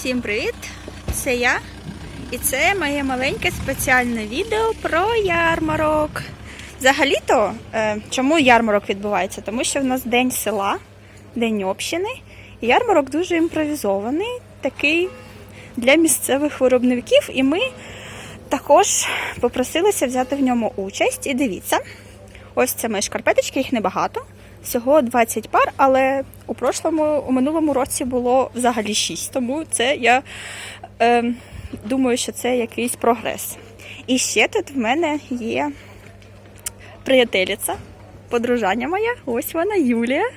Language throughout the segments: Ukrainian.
Всім привіт! Це я. І це моє маленьке спеціальне відео про ярмарок. Взагалі-то, е, чому ярмарок відбувається? Тому що в нас день села, день общини. І ярмарок дуже імпровізований, такий для місцевих виробників. І ми також попросилися взяти в ньому участь. І дивіться, ось це мої шкарпеточки, їх небагато. Всього 20 пар, але у прошлому, у минулому році було взагалі 6, тому це я е, думаю, що це якийсь прогрес. І ще тут в мене є приятеліця, подружання моя, ось вона Юлія.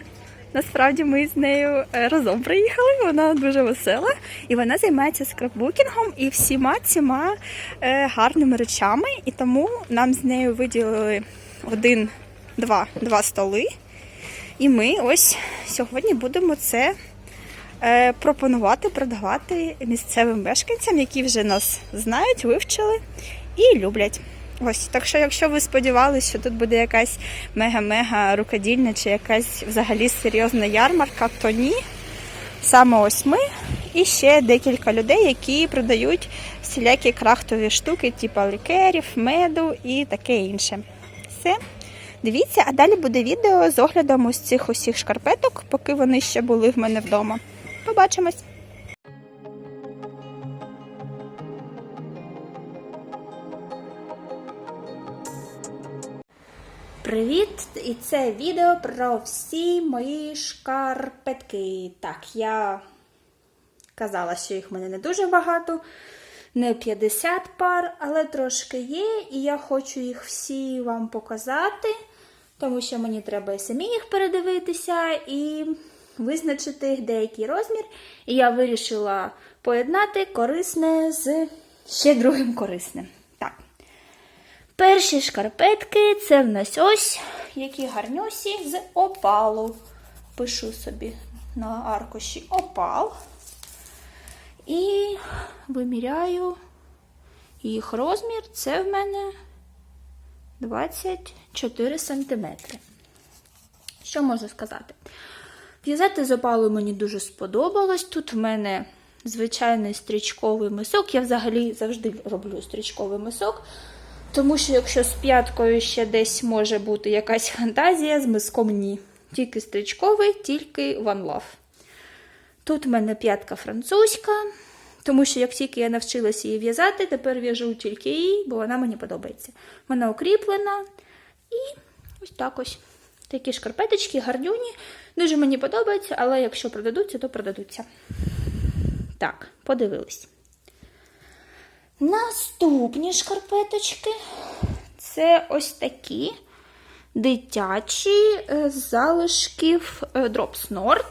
Насправді ми з нею е, разом приїхали, вона дуже весела, і вона займається скраббукінгом і всіма цими е, гарними речами. І тому нам з нею виділили один, два, два столи. І ми ось сьогодні будемо це е, пропонувати, продавати місцевим мешканцям, які вже нас знають, вивчили і люблять. Ось, так що, якщо ви сподівалися, що тут буде якась мега-мега рукодільня чи якась взагалі серйозна ярмарка, то ні. Саме ось ми і ще декілька людей, які продають всілякі крафтові штуки, типу лікерів, меду і таке інше. Все. Дивіться, а далі буде відео з оглядом ось цих усіх шкарпеток, поки вони ще були в мене вдома. Побачимось! Привіт! І це відео про всі мої шкарпетки. Так, я казала, що їх в мене не дуже багато, не 50 пар, але трошки є, і я хочу їх всі вам показати, тому що мені треба і самі їх передивитися і визначити деякий розмір. І я вирішила поєднати корисне з ще другим корисним. Так. Перші шкарпетки це в нас ось які гарнюсі з опалу. Пишу собі на аркуші опал. І виміряю їх розмір. Це в мене 24 см. Що можу сказати? В'язати з опалу мені дуже сподобалось. Тут в мене звичайний стрічковий мисок. Я взагалі завжди роблю стрічковий мисок. Тому що якщо з п'яткою ще десь може бути якась фантазія, з миском ні. Тільки стрічковий, тільки One Love. Тут в мене п'ятка французька, тому що як тільки я навчилася її в'язати, тепер в'яжу тільки її, бо вона мені подобається. Вона укріплена і ось так ось. Такі шкарпеточки, гарнюні. Дуже мені подобаються, але якщо продадуться, то продадуться. Так, подивились. Наступні шкарпеточки це ось такі дитячі е, з залишків е, Drops Nord.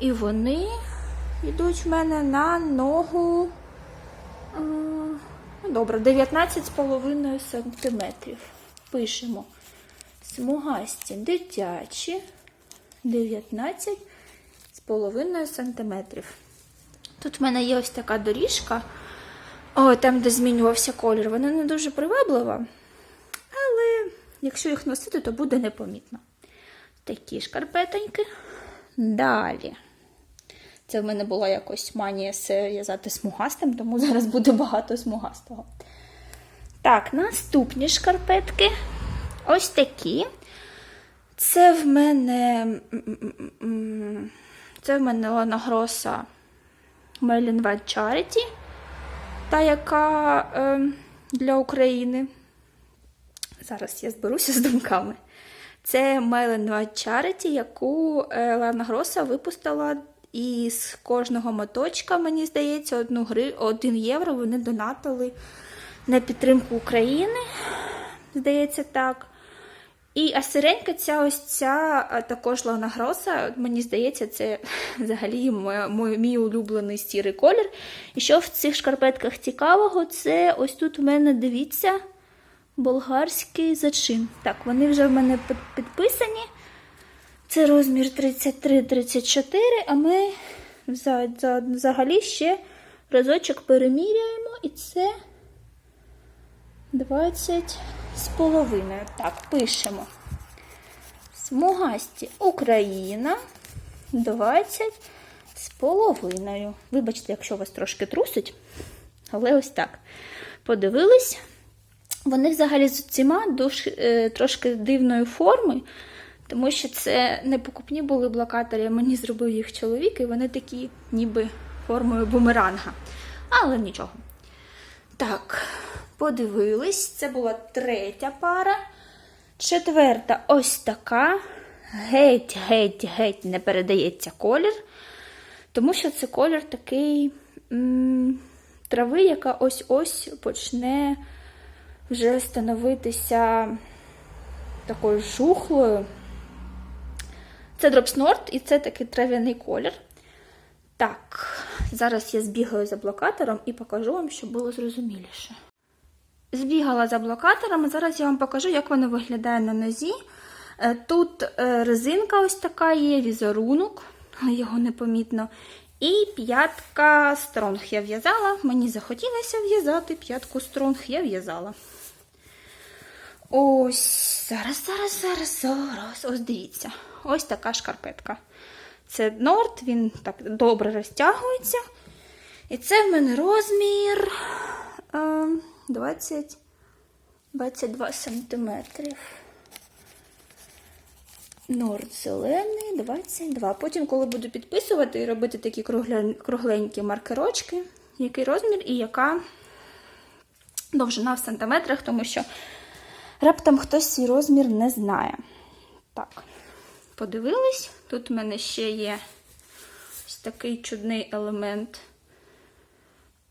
І вони йдуть в мене на ногу. е, ну, Добре, 19,5 см. Пишемо смугасті дитячі 19,5 см. Тут в мене є ось така доріжка. О, там, де змінювався колір, вона не дуже приваблива. Але якщо їх носити, то буде непомітно. Такі шкарпетоньки. Далі. Це в мене була якось манія все в'язати смугастим, тому зараз буде багато смугастого. Так, наступні шкарпетки. Ось такі. Це в мене. Це в мене Лана Гроса Merlin White та яка е, для України. Зараз я зберуся з думками. Це Melon White Charity, яку е, Лана Гроса випустила. І з кожного моточка, мені здається, одну гри, 1 євро вони донатили на підтримку України. Здається, так. І а ця ось ця також Лана Гроса, мені здається, це взагалі мій, мій улюблений сірий колір. І що в цих шкарпетках цікавого, це ось тут у мене, дивіться, болгарський зачин. Так, вони вже в мене підписані. Це розмір 33-34, а ми взагалі ще разочок переміряємо, і це 20 з половиною. Так, пишемо. Смугасті Україна 20 з половиною. Вибачте, якщо вас трошки трусить, але ось так. Подивились. Вони взагалі з душ, е, трошки дивної форми, тому що це не покупні були блокатори, мені зробив їх чоловік, і вони такі, ніби формою бумеранга. Але нічого. Так, подивились, це була третя пара. Четверта ось така. Геть, геть, геть не передається колір. Тому що це колір такий трави, яка ось-ось почне вже становитися такою жухлою. Це дропснорт і це такий трав'яний колір. Так, зараз я збігаю за блокатором і покажу вам, щоб було зрозуміліше. Збігала за блокатором, і зараз я вам покажу, як воно виглядає на нозі. Е, Тут е, резинка ось така є, візерунок, його непомітно. І п'ятка стронг я в'язала. Мені захотілося в'язати п'ятку стронг, я в'язала. Ось, зараз, зараз, зараз, зараз. Ось дивіться. Ось така шкарпетка. Це норт, він так добре розтягується. І це в мене розмір е, 20, 22 сантиметрів. Норд зелений, 22. Потім, коли буду підписувати і робити такі кругленькі маркерочки, який розмір і яка довжина в сантиметрах, тому що раптом хтось свій розмір не знає. Так, подивились. Тут в мене ще є ось такий чудний елемент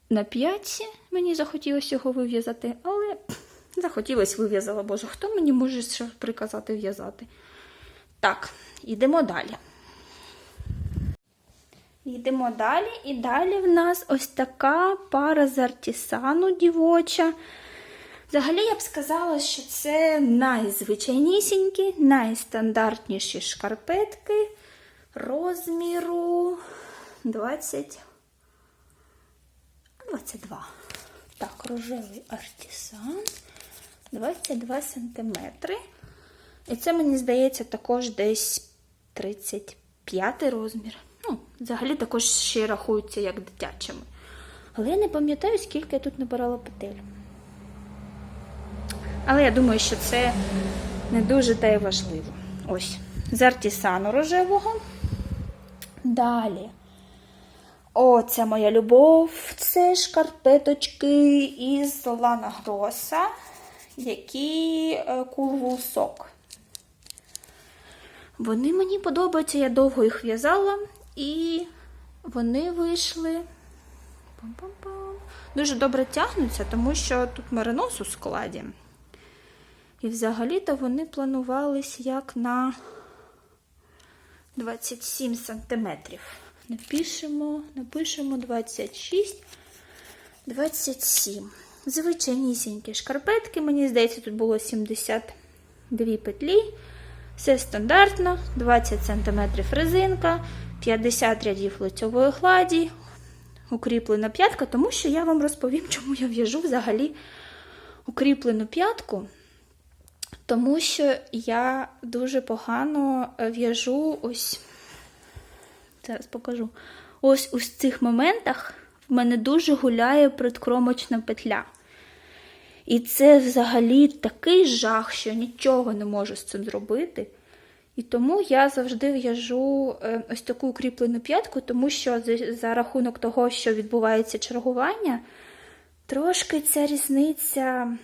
на п'ятці. Мені захотілося його вив'язати, але захотілося вив'язала. Боже, хто мені може ще приказати в'язати? Так, йдемо далі. Йдемо далі, і далі в нас ось така пара з артісану дівоча. Взагалі, я б сказала, що це найзвичайнісінькі, найстандартніші шкарпетки розміру 20. 22. Так, рожевий артісан. 22 сантиметри. І це, мені здається, також десь 35 розмір. Ну, взагалі також ще рахуються як дитячими. Але я не пам'ятаю, скільки я тут набирала петель. Але я думаю, що це не дуже та й важливо. Ось, з артісану рожевого. Далі. О, це моя любов. Це шкарпеточки із Лана Гроса, які кулвул сок. Вони мені подобаються, я довго їх в'язала, і вони вийшли. Дуже добре тягнуться, тому що тут меринос у складі. І взагалі-то вони планувались як на 27 сантиметрів. Напишемо, напишемо 26, 27. Звичайнісінькі шкарпетки. Мені здається, тут було 72 петлі. Все стандартно, 20 см резинка, 50 рядів лицьової гладі, укріплена п'ятка, тому що я вам розповім, чому я в'яжу взагалі укріплену п'ятку. Тому що я дуже погано в'яжу ось, зараз покажу. Ось у цих моментах в мене дуже гуляє предкромочна петля. І це взагалі такий жах, що нічого не можу з цим зробити. І тому я завжди в'яжу е, ось таку укріплену п'ятку, тому що за, за рахунок того, що відбувається чергування, трошки ця різниця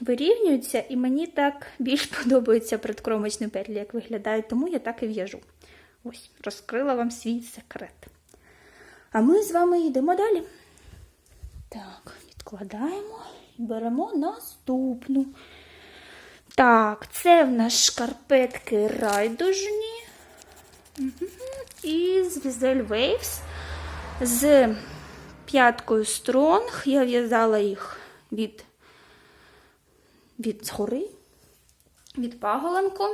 вирівнюється, і мені так більш подобаються предкромочні петлі, як виглядають, тому я так і в'яжу. Ось, розкрила вам свій секрет. А ми з вами йдемо далі. Так, відкладаємо і беремо наступну. Так, це в нас шкарпетки райдужні. І з Візель Waves. З п'яткою Стронг. Я в'язала їх від, від згори, від паголенку.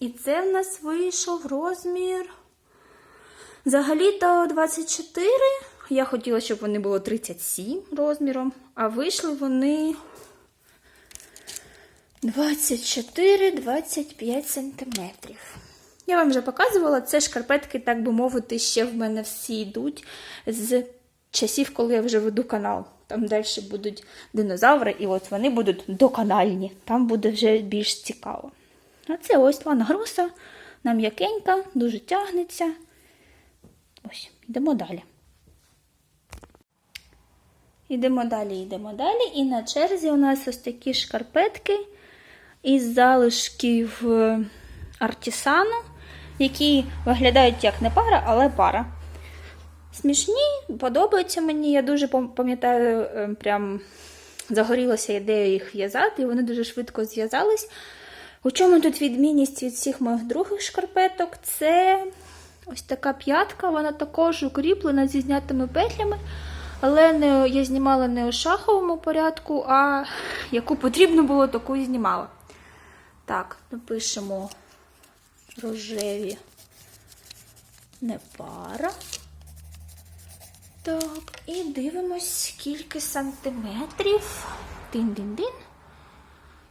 І це в нас вийшов розмір. Взагалі-то 24. Я хотіла, щоб вони були 37 розміром, а вийшли вони 24-25 сантиметрів. Я вам вже показувала, це шкарпетки, так би мовити, ще в мене всі йдуть з часів, коли я вже веду канал. Там далі будуть динозаври, і от вони будуть доканальні. Там буде вже більш цікаво. А це ось лангроса, на м'якенька, дуже тягнеться. Ось, йдемо далі. Йдемо далі, йдемо далі. І на черзі у нас ось такі шкарпетки із залишків е, артісану, які виглядають як не пара, але пара. Смішні, подобаються мені. Я дуже пам'ятаю, е, прям загорілася ідея їх в'язати, і вони дуже швидко зв'язались. У чому тут відмінність від всіх моїх других шкарпеток? Це ось така п'ятка, вона також укріплена зі знятими петлями. Але не, я знімала не у шаховому порядку, а яку потрібно було, таку і знімала. Так, напишемо рожеві не пара. Так, і дивимось, скільки сантиметрів. Дин-дин-дин.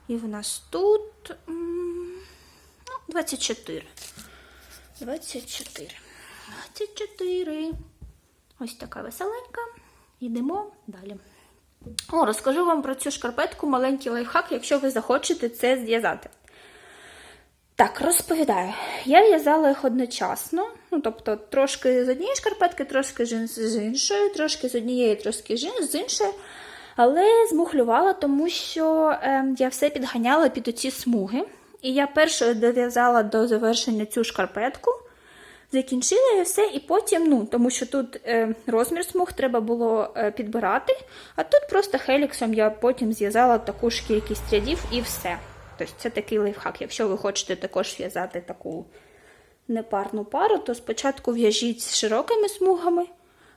І в нас тут ну, 24. 24. 24. Ось така веселенька. Йдемо далі. О, розкажу вам про цю шкарпетку маленький лайфхак, якщо ви захочете це зв'язати. Так, розповідаю. Я в'язала їх одночасно, ну, тобто трошки з однієї шкарпетки, трошки з іншої, трошки з однієї, трошки з іншої. Але змухлювала, тому що е, я все підганяла під оці смуги. І я першою дов'язала до завершення цю шкарпетку, закінчила я все, і потім, ну, тому що тут е, розмір смуг треба було е, підбирати, а тут просто хеліксом я потім зв'язала таку ж кількість рядів і все. Тобто це такий лайфхак. Якщо ви хочете також в'язати таку непарну пару, то спочатку в'яжіть з широкими смугами,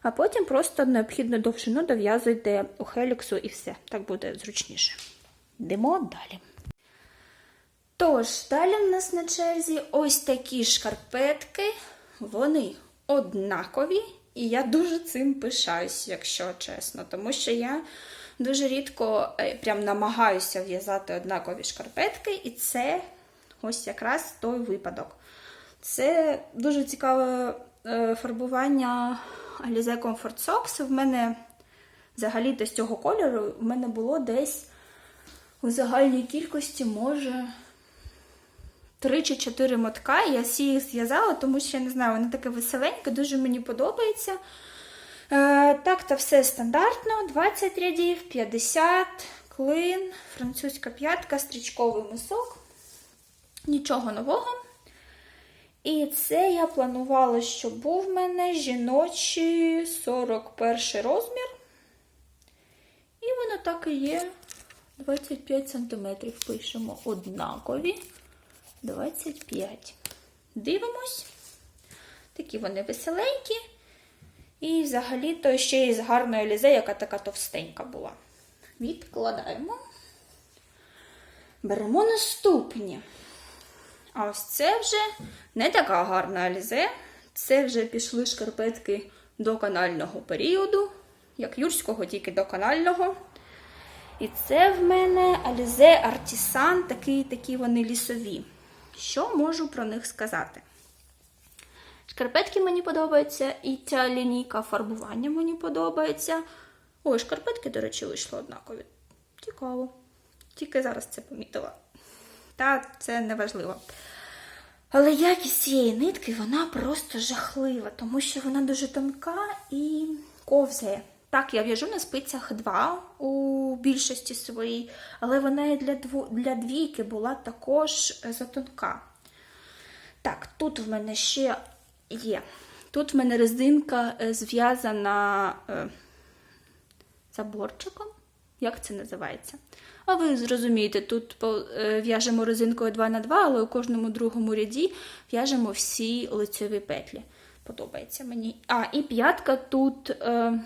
а потім просто необхідну довжину дов'язуйте у хеліксу і все. Так буде зручніше. Йдемо далі. Тож, далі в нас на черзі ось такі шкарпетки. Вони однакові, і я дуже цим пишаюсь, якщо чесно, тому що я дуже рідко е, прям намагаюся в'язати однакові шкарпетки, і це ось якраз той випадок. Це дуже цікаве е, фарбування Alize Comfort Socks. В мене взагалі-то з цього кольору в мене було десь у загальній кількості, може. Три чи чотири мотка. Я всі їх зв'язала, тому що я не знаю, воно таке веселеньке, дуже мені подобається. Е, так, то все стандартно: 20 рядів, 50, клин, французька п'ятка, стрічковий мисок. Нічого нового. І це я планувала, щоб був в мене жіночий 41 розмір. І воно так і є. 25 см пишемо однакові. 25. Дивимось. Такі вони веселенькі. І взагалі-то ще й з гарної лізе, яка така товстенька була. Відкладаємо. Беремо наступні. А ось це вже не така гарна алізе. Це вже пішли шкарпетки до канального періоду, як юрського, тільки до канального. І це в мене Alize Artisan, такі, такі вони лісові. Що можу про них сказати? Шкарпетки мені подобаються, і ця лінійка фарбування мені подобається. Ой, шкарпетки, до речі, вийшли однакові. Цікаво. Тільки зараз це помітила. Та це не важливо. Але якість цієї нитки вона просто жахлива, тому що вона дуже тонка і ковзає. Так, я в'яжу на спицях 2 у більшості своїй, але вона і для, дво, для двійки була також затонка. Так, тут в мене ще є. Тут в мене резинка е, зв'язана е, заборчиком. Як це називається? А ви зрозумієте, тут е, в'яжемо резинкою 2 на 2 але у кожному другому ряді в'яжемо всі лицеві петлі. Подобається мені. А, і п'ятка тут е,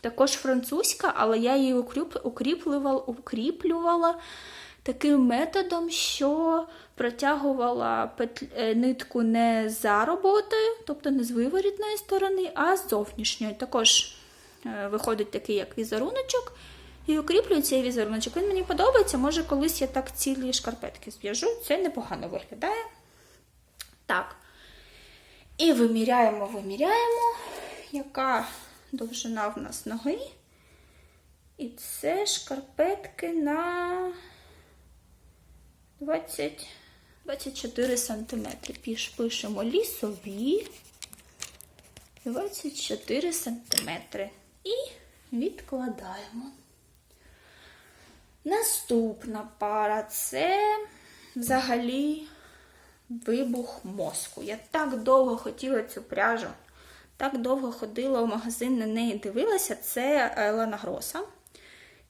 також французька, але я її укріп, укріплювала, укріплювала таким методом, що протягувала петль, е, нитку не за роботою, тобто не з виворітної сторони, а з зовнішньої. Також е, виходить такий як візеруночок. І укріплюю цей візеруночок. Він мені подобається, може колись я так цілі шкарпетки зв'яжу. Це непогано виглядає. Так, І виміряємо, виміряємо, яка довжина в нас ноги. І це шкарпетки на 20, 24 сантиметри. Піш, пишемо лісові 24 сантиметри. І відкладаємо. Наступна пара це взагалі вибух мозку. Я так довго хотіла цю пряжу, так довго ходила в магазин, на неї дивилася. Це Лана Гроса.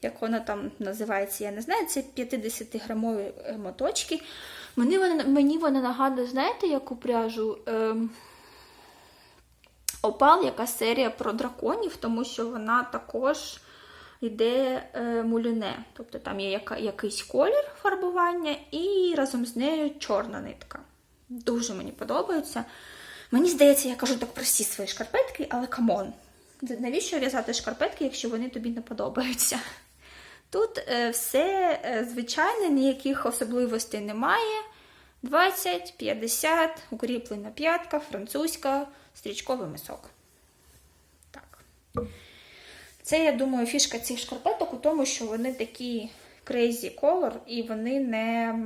Як вона там називається, я не знаю. Це 50-грамові е, моточки. Мені вона, мені вона нагадує, знаєте, яку пряжу? Ем... Опал, яка серія про драконів, тому що вона також йде е, мулюне. Тобто там є якийсь колір фарбування і разом з нею чорна нитка. Дуже мені подобається. Мені здається, я кажу так прості свої шкарпетки, але камон. Навіщо в'язати шкарпетки, якщо вони тобі не подобаються? Тут е, все е, звичайне, ніяких особливостей немає. 20, 50, укріплена п'ятка, французька, стрічковий мисок. Так. Це, я думаю, фішка цих шкарпеток у тому, що вони такі crazy color і вони не,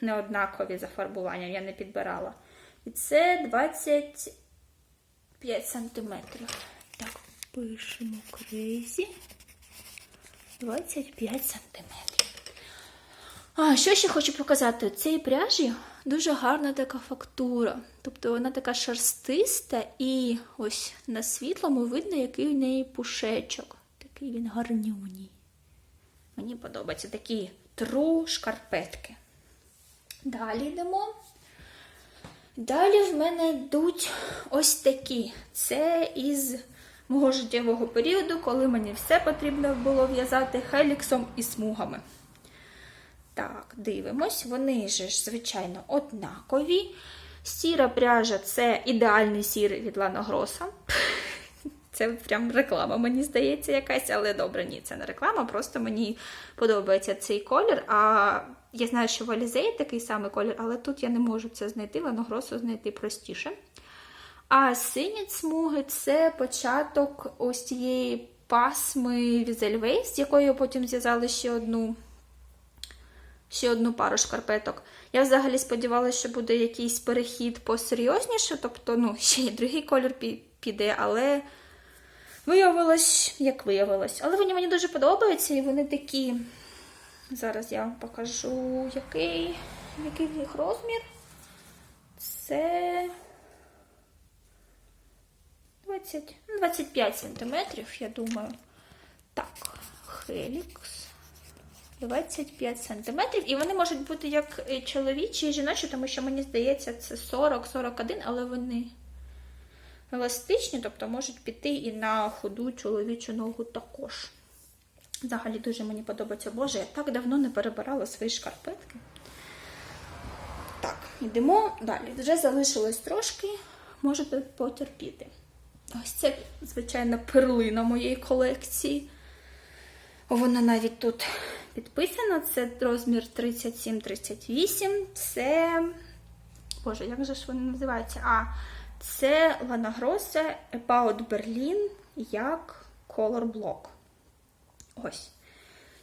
не однакові за фарбуванням, я не підбирала. І це 25 сантиметрів. Так, пишемо crazy. 25 сантиметрів. А, що ще хочу показати? Цій пряжі дуже гарна така фактура. Тобто вона така шерстиста, і ось на світлому видно, який у неї пушечок. Такий він гарнюній. Мені подобаються такі тру шкарпетки. Далі йдемо. Далі в мене йдуть ось такі. Це із мого життєвого періоду, коли мені все потрібно було в'язати хеліксом і смугами. Так, дивимось, вони ж, звичайно, однакові. Сіра пряжа це ідеальний сір від Лана Гроса. Це прям реклама, мені здається, якась, але добре, ні, це не реклама, просто мені подобається цей колір. А я знаю, що в Алізеї такий самий колір, але тут я не можу це знайти, Лана Гросу знайти простіше. А сині смуги це початок ось цієї пасми Візельвей, з якою потім зв'язали ще одну ще одну пару шкарпеток. Я взагалі сподівалася, що буде якийсь перехід посерйозніше, тобто, ну, ще й другий колір піде, але виявилось, як виявилось. Але вони мені дуже подобаються, і вони такі. Зараз я вам покажу, який, який в них розмір. Це 20, 25 сантиметрів, я думаю. Так, Helix. 25 см. І вони можуть бути як чоловічі і жіночі, тому що, мені здається, це 40-41, але вони еластичні, тобто можуть піти і на худу чоловічу ногу також. Взагалі дуже мені подобається. Боже, я так давно не перебирала свої шкарпетки. Так, йдемо далі. Вже залишилось трошки, можете потерпіти. Ось це, звичайно, перлина моєї колекції. Вона навіть тут підписана. Це розмір 37-38. Це. Боже, як же ж вони називаються? А, це Grossa About Berlin як Color Block. Ось.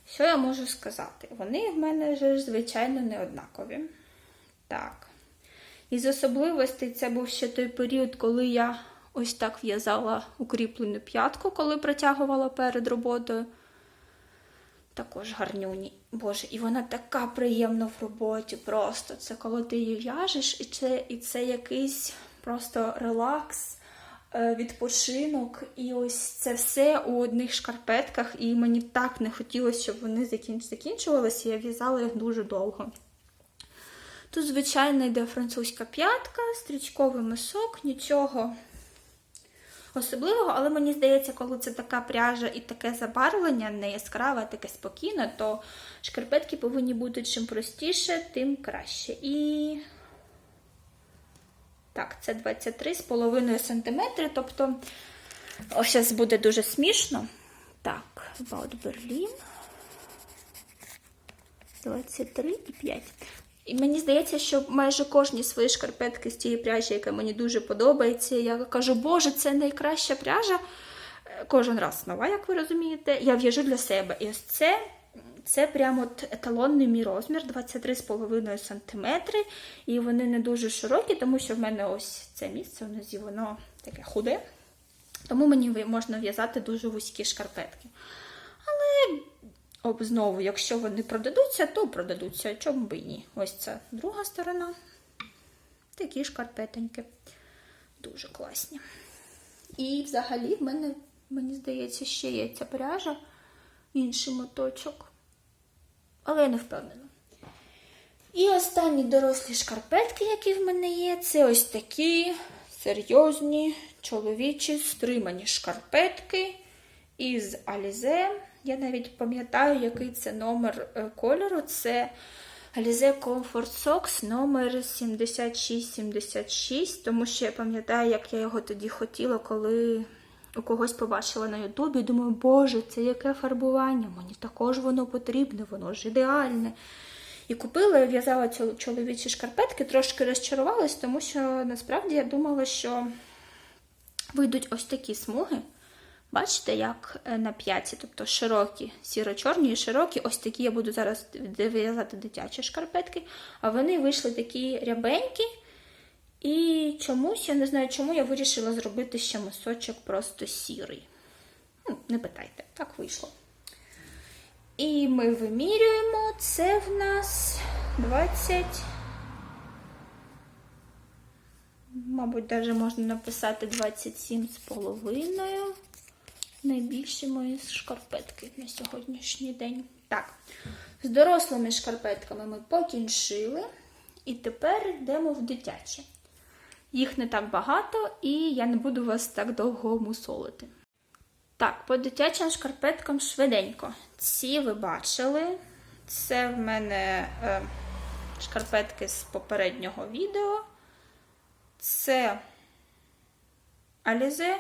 Що я можу сказати? Вони в мене вже, звичайно, не однакові. Так. Із особливостей це був ще той період, коли я ось так в'язала укріплену п'ятку, коли протягувала перед роботою. Також гарнюні. Боже, і вона така приємна в роботі. Просто це коли ти її в'яжеш, і це і це якийсь просто релакс, е, відпочинок. І ось це все у одних шкарпетках. І мені так не хотілося, щоб вони закінчувалися. Я в'язала їх дуже довго. Тут, звичайно, йде французька п'ятка, стрічковий мисок, нічого особливого, але мені здається, коли це така пряжа і таке забарвлення, не яскраве, а таке спокійне, то шкарпетки повинні бути чим простіше, тим краще. І так, це 23,5 см, тобто, ось зараз буде дуже смішно. Так, Berlin. 23,5. І мені здається, що майже кожні свої шкарпетки з тієї пряжі, яка мені дуже подобається. Я кажу, Боже, це найкраща пряжа. Е, Кожен раз нова, як ви розумієте, я в'яжу для себе. І ось це, це прямо от еталонний мій розмір 23,5 см. І вони не дуже широкі, тому що в мене ось це місце внизі, воно таке худе. Тому мені можна в'язати дуже вузькі шкарпетки. Але знову, якщо вони продадуться, то продадуться. Чому б і ні? Ось це друга сторона. Такі шкарпетеньки. Дуже класні. І взагалі в мене, мені здається, ще є ця пряжа, інший моточок. Але я не впевнена. І останні дорослі шкарпетки, які в мене є, це ось такі серйозні чоловічі стримані шкарпетки із Alize. Я навіть пам'ятаю, який це номер е, кольору. Це Alize Comfort Socks номер 7676, тому що я пам'ятаю, як я його тоді хотіла, коли у когось побачила на Ютубі. Думаю, боже, це яке фарбування? Мені також воно потрібне, воно ж ідеальне. І купила в'язала чоловічі шкарпетки, трошки розчарувалась, тому що насправді я думала, що вийдуть ось такі смуги. Бачите, як е, на п'яті, тобто широкі, сіро-чорні і широкі, ось такі я буду зараз в'язати дитячі шкарпетки. А вони вийшли такі рябенькі. І чомусь, я не знаю, чому я вирішила зробити ще мисочок просто сірий. Ну, не питайте, так вийшло. І ми вимірюємо. Це в нас 20. Мабуть, навіть можна написати 27 з половиною. Найбільші мої шкарпетки на сьогоднішній день. Так, з дорослими шкарпетками ми покінчили. І тепер йдемо в дитячі. Їх не так багато, і я не буду вас так довго мусолити. Так, по дитячим шкарпеткам швиденько. Ці ви бачили. Це в мене е, шкарпетки з попереднього відео. Це Алізе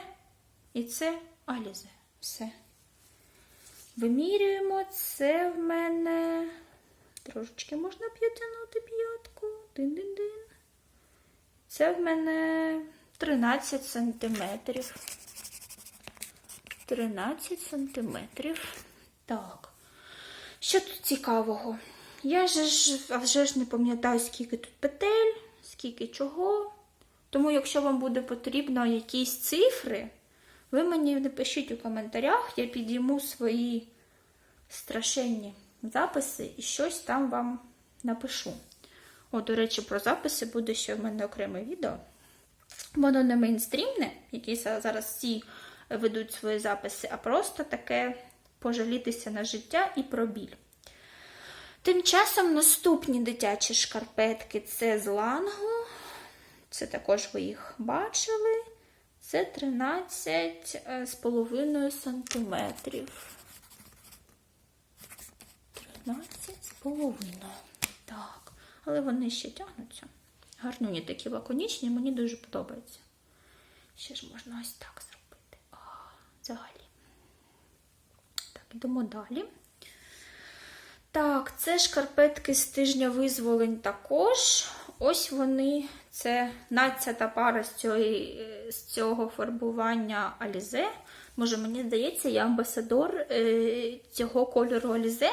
і це Алізе. Все. Вимірюємо. Це в мене. Трошечки можна підтягнути п'ятку. Дин-дин-дин. Це в мене 13 сантиметрів. 13 сантиметрів. Так. Що тут цікавого? Я ж, а вже ж не пам'ятаю, скільки тут петель, скільки чого. Тому, якщо вам буде потрібно якісь цифри, ви мені напишіть у коментарях, я підійму свої страшенні записи і щось там вам напишу. О, до речі, про записи буде ще в мене окреме відео. Воно не мейнстрімне, які зараз всі ведуть свої записи, а просто таке пожалітися на життя і про біль. Тим часом наступні дитячі шкарпетки це з лангу. Це також ви їх бачили. Це 13 з половиною сантиметрів. 13 з половиною. Так. Але вони ще тягнуться. Гарнуні такі лаконічні, мені дуже подобається. Ще ж можна ось так зробити. О, взагалі. Так, йдемо далі. Так, це шкарпетки з тижня визволень також. Ось вони, це надцята пара з, цієї, з цього фарбування Alize. Може, мені здається, я амбасадор е, цього кольору Alize,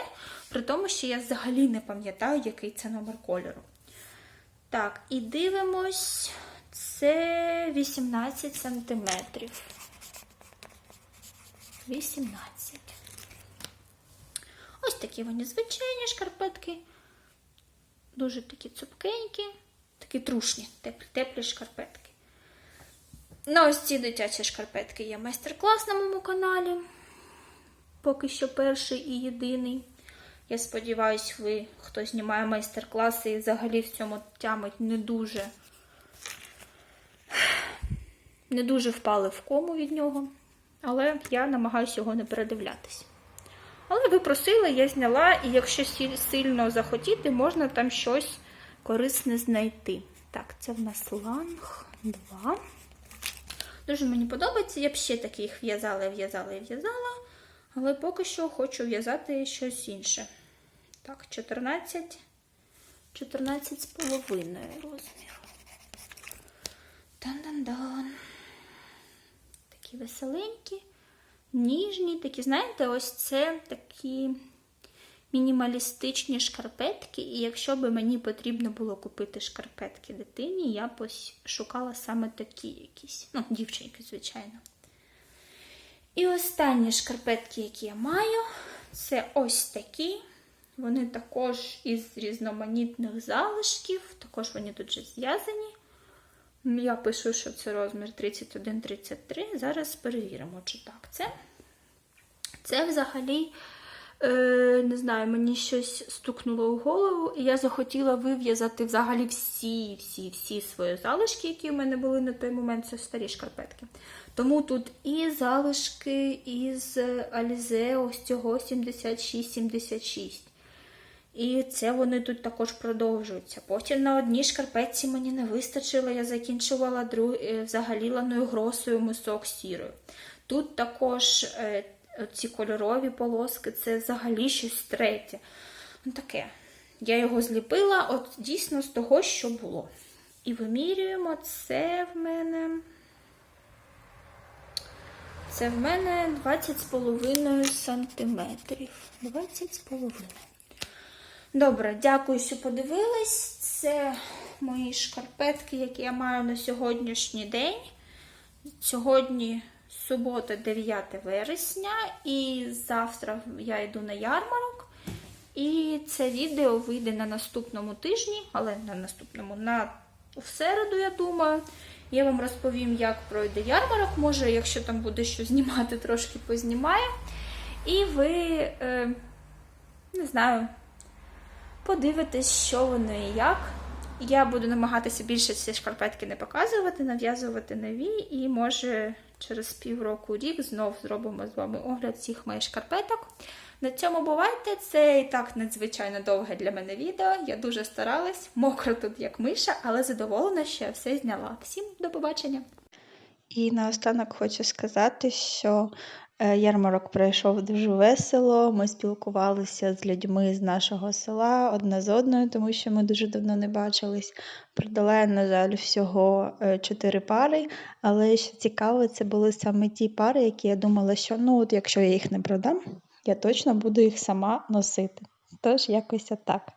при тому, що я взагалі не пам'ятаю, який це номер кольору. Так, і дивимось, це 18 сантиметрів. 18. Ось такі вони звичайні шкарпетки. Дуже такі цупкенькі, трушні, теплі, теплі шкарпетки. На ось ці дитячі шкарпетки є майстер-клас на моєму каналі. Поки що перший і єдиний. Я сподіваюся, ви, хто знімає майстер-класи і взагалі в цьому тямить не дуже не дуже впали в кому від нього. Але я намагаюся його не передивлятися. Але ви просили, я зняла, і якщо сильно захотіти, можна там щось корисне знайти. Так, це в нас ланг 2. Дуже мені подобається. Я б ще таких в'язала, в'язала і в'язала. Але поки що хочу в'язати щось інше. Так, 14 14,5 розміру. Дан-дан-дан. Такі веселенькі, ніжні, такі, знаєте, ось це такі мінімалістичні шкарпетки. І якщо би мені потрібно було купити шкарпетки дитині, я б шукала саме такі якісь. Ну, дівчинки, звичайно. І останні шкарпетки, які я маю, це ось такі. Вони також із різноманітних залишків, також вони тут же зв'язані. Я пишу, що це розмір 31-33. Зараз перевіримо, чи так це. Це взагалі, не знаю, мені щось стукнуло у голову, і я захотіла вив'язати взагалі всі, всі, всі свої залишки, які в мене були на той момент, це старі шкарпетки. Тому тут і залишки із Alize ось цього 76-76. І це вони тут також продовжуються. Потім на одній шкарпетці мені не вистачило, я закінчувала друг... е, взагалі ланою гросою мисок сірою. Тут також е, ці кольорові полоски, це взагалі щось третє. Ну таке. Я його зліпила от дійсно з того, що було. І вимірюємо це в мене. Це в мене 20,5 сантиметрів. 20,5. Добре, дякую, що подивились. Це мої шкарпетки, які я маю на сьогоднішній день. Сьогодні субота, 9 вересня, і завтра я йду на ярмарок. І це відео вийде на наступному тижні, але на наступному, на в середу, я думаю. Я вам розповім, як пройде ярмарок. Може, якщо там буде що знімати, трошки познімаю. І ви, е, не знаю, подивитесь, що воно і як. Я буду намагатися більше ці шкарпетки не показувати, нав'язувати нові, і може через півроку рік знов зробимо з вами огляд всіх моїх шкарпеток. На цьому бувайте. Це і так надзвичайно довге для мене відео. Я дуже старалась, мокро тут як миша, але задоволена, що я все зняла. Всім до побачення! І наостанок хочу сказати, що ярмарок пройшов дуже весело. Ми спілкувалися з людьми з нашого села одна з одною, тому що ми дуже давно не бачились. Продала, на жаль, всього е, чотири пари, але що цікаво, це були саме ті пари, які я думала, що ну от якщо я їх не продам, я точно буду їх сама носити. Тож якось отак.